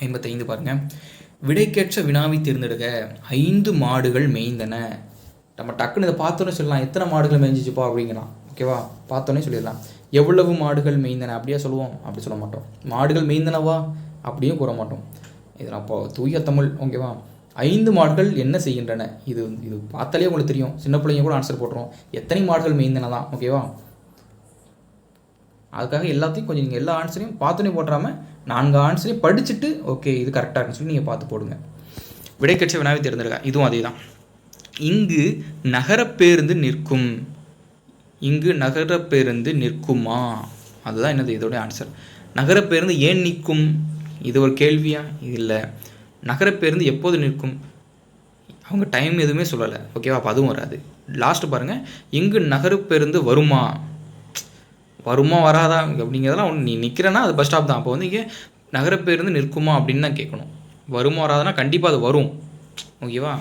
ஐம்பத்தைந்து பாருங்கள் விடைக்கேற்ற வினாவை தேர்ந்தெடுக்க ஐந்து மாடுகள் மேய்ந்தன. நம்ம டக்குன்னு இதை பார்த்தோன்னே சொல்லலாம். எத்தனை மாடுகள் மேய்ஞ்சிச்சுப்பா அப்படிங்கலாம் ஓகேவா பார்த்தோன்னே சொல்லிடலாம். எவ்வளவு மாடுகள் மேய்ந்தன? அப்படியே சொல்லுவோம். அப்படி சொல்ல மாட்டோம். மாடுகள் மேய்ந்தனவா? அப்படியும் கூற மாட்டோம். இது அப்போ தூய தமிழ். ஓகேவா ஐந்து மாடுகள் என்ன செய்கின்றன? இது இது பார்த்தாலே உங்களுக்கு தெரியும். சின்ன பிள்ளைங்க கூட ஆன்சர் போட்டுரும். எத்தனை மாடுகள் மேய்ந்தன தான் ஓகேவா அதுக்காக எல்லாத்தையும் கொஞ்சம் நீங்கள் எல்லா ஆன்சரையும் பார்த்துன்னே போடாமல் நான்கு ஆன்சரையும் படிச்சுட்டு ஓகே இது கரெக்டாக இருக்குன்னு சொல்லி நீங்கள் பார்த்து போடுங்க. விடைக்கட்சி வினாவை தேர்ந்தெடுக்க இதுவும் அதே தான் இங்கு நகரப்பேருந்து நிற்கும். இங்கு நகரப்பேருந்து நிற்குமா? அதுதான் என்னது இதோட ஆன்சர் நகரப்பேருந்து ஏன் நிற்கும்? இது ஒரு கேள்வியா? இது இல்லை. நகரப்பேருந்து எப்போது நிற்கும்? அவங்க டைம் எதுவுமே சொல்லலை. ஓகேவா அப்போ அதுவும் வராது. லாஸ்ட்டு பாருங்கள் இங்கு நகரப்பேருந்து வருமா? வருமா வராதா? அப்படிங்கிறதெல்லாம் ஒன்று நீ நிற்கிறேன்னா அது பஸ் ஸ்டாப் தான். அப்போ வந்து இங்கே நகரப்பேருந்து நிற்குமா அப்படின்னு தான் கேட்கணும். வருமா வராதுன்னா கண்டிப்பாக அது வரும். ஓகேவா?